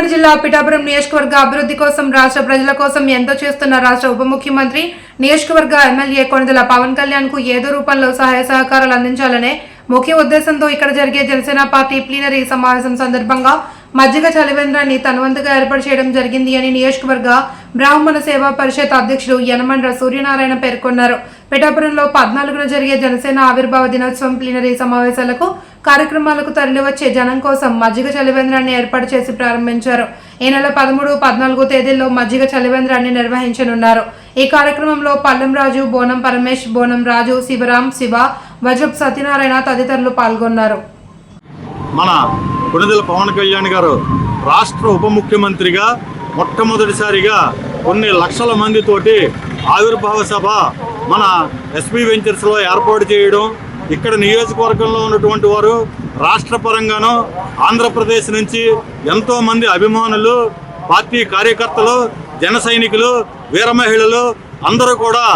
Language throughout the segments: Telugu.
కాకినాడ జిల్లా పిఠాపురం నియోజకవర్గ అభివృద్ధి కోసం రాష్ట్ర ప్రజల కోసం ఎంతో చేస్తున్న రాష్ట్ర ఉప ముఖ్యమంత్రి నియోజకవర్గ ఎమ్మెల్యే కొణిదెల పవన్ కళ్యాణ్కు ఏదో రూపంలో సహాయ సహకారాలు అందించాలనే ముఖ్య ఉద్దేశంతో ఇక్కడ జరిగే జనసేన పార్టీ ప్లీనరీ సమావేశం సందర్భంగా మజ్జిగ చలివేంద్రాన్ని తనవంతుగా ఏర్పాటు చేయడం జరిగింది అని నియోజకవర్గ బ్రాహ్మణ సేవా పరిషత్ అధ్యక్షుడు యనమండ్ర సూర్యనారాయణ పేర్కొన్నారు. పిఠాపురంలో పద్నాలుగున జరిగే జనసేన ఆవిర్భావ దినోత్సవం ప్లీనరీ సమావేశాలకు కార్యక్రమాలకు తరలివచ్చే జనం కోసం మజ్జిగ చలివేంద్రాన్ని ఏర్పాటు చేసి ప్రారంభించారు. ఈ నెల పదమూడు పద్నాలుగు తేదీల్లో మజ్జిగ చలివేంద్రాన్ని నిర్వహించనున్నారు. ఈ కార్యక్రమంలో పల్లెం రాజు బోనం పరమేష్ బోనం రాజు శివరాం శివ వజబ్ సత్యనారాయణ తదితరులు పాల్గొన్నారు. మన కొనిదెల పవన్ కళ్యాణ్ గారు రాష్ట్ర ఉప ముఖ్యమంత్రిగా మొట్టమొదటిసారిగా కొన్ని లక్షల మందితోటి ఆవిర్భావ సభ మన ఎస్పీ వెంచర్స్లో ఏర్పాటు చేయడం ఇక్కడ నియోజకవర్గంలో ఉన్నటువంటి వారు రాష్ట్ర పరంగాను ఆంధ్రప్రదేశ్ నుంచి ఎంతోమంది అభిమానులు పార్టీ కార్యకర్తలు జన సైనికులు వీర మహిళలు అందరూ కూడా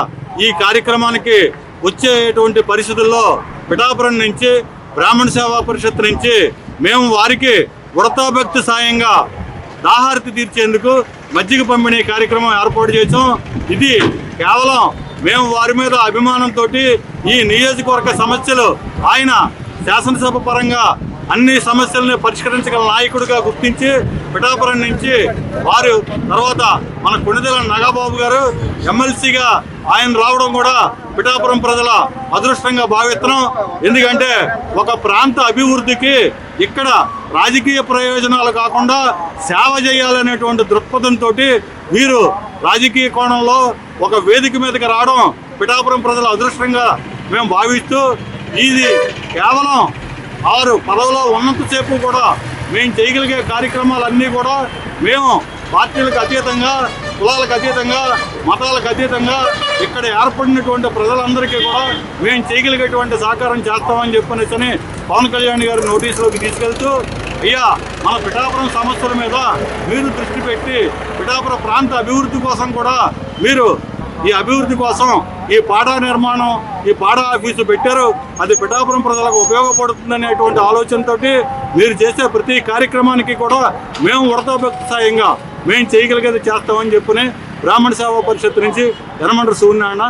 ఈ కార్యక్రమానికి వచ్చేటువంటి పరిస్థితుల్లో పిఠాపురం నుంచి బ్రాహ్మణ సేవా పరిషత్ నుంచి మేము వారికి వృతాభక్తి సాయంగా దాహారతి తీర్చేందుకు మజ్జిగ పంపిణీ కార్యక్రమం ఏర్పాటు చేసాం ఇది కేవలం మేము వారి మీద అభిమానంతో ఈ నియోజకవర్గ సమస్యలు ఆయన శాసనసభ పరంగా అన్ని సమస్యలను పరిష్కరించగల నాయకుడిగా గుర్తించి పిఠాపురం నుంచి వారు తర్వాత మన కొణిదెల నాగబాబు గారు ఎమ్మెల్సీగా ఆయన రావడం కూడా పిఠాపురం ప్రజల అదృష్టంగా భావిస్తున్నాం. ఎందుకంటే ఒక ప్రాంత అభివృద్ధికి ఇక్కడ రాజకీయ ప్రయోజనాలు కాకుండా సేవ చేయాలనేటువంటి దృక్పథంతో వీరు రాజకీయ కోణంలో ఒక వేదిక మీదకి రావడం పిఠాపురం ప్రజల అదృష్టంగా మేము భావిస్తూ ఇది కేవలం వారు పదవిలో ఉన్నంతసేపు కూడా మేము చేయగలిగే కార్యక్రమాలన్నీ కూడా మేము పార్టీలకు అతీతంగా కులాలకు అతీతంగా మతాలకు అతీతంగా ఇక్కడ ఏర్పడినటువంటి ప్రజలందరికీ కూడా మేము చేయగలిగేటువంటి సహకారం చేస్తామని చెప్పనేసి పవన్ కళ్యాణ్ గారి నోటీసులోకి తీసుకెళ్తూ అయ్యా మన పిఠాపురం సమస్యల మీద మీరు దృష్టి పెట్టి పిఠాపురం ప్రాంత అభివృద్ధి కోసం కూడా మీరు ఈ అభివృద్ధి కోసం ఈ పాడా నిర్మాణం ఈ పాడా ఆఫీసు పెట్టారు. అది పిఠాపురం ప్రజలకు ఉపయోగపడుతుందనేటువంటి ఆలోచనతో మీరు చేసే ప్రతి కార్యక్రమానికి కూడా మేము వృతాభక్తి సాయంగా మేము చేయగలిగేది చేస్తామని చెప్పుని బ్రాహ్మణ సేవా పరిషత్ నుంచి యనమండ్ర సూర్యనారాయణ